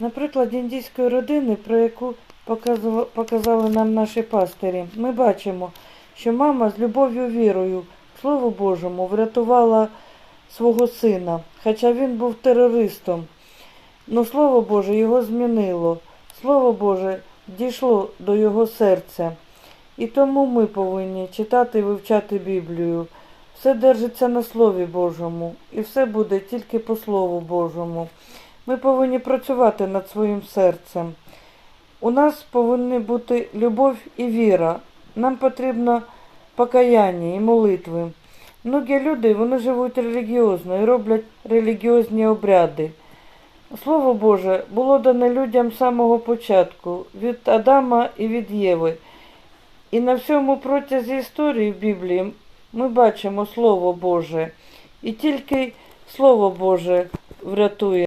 Наприклад, індійської родини, про яку показали нам наші пастирі, ми бачимо, що мама з любов'ю вірою, Слову Божому, врятувала свого сина, хоча він був терористом. Но Слово Боже його змінило. Слово Боже дійшло до його серця. І тому ми повинні читати і вивчати Біблію. Все держиться на Слові Божому, і все буде тільки по Слову Божому. Ми повинні працювати над своїм серцем. У нас повинні бути любов і віра. Нам потрібно покаяння і молитви. Многі люди вони живуть релігіозно і роблять релігіозні обряди. Слово Боже було дане людям з самого початку, від Адама і від Єви. І на всьому протязі історії в Біблії ми бачимо Слово Боже. І тільки Слово Боже врятує.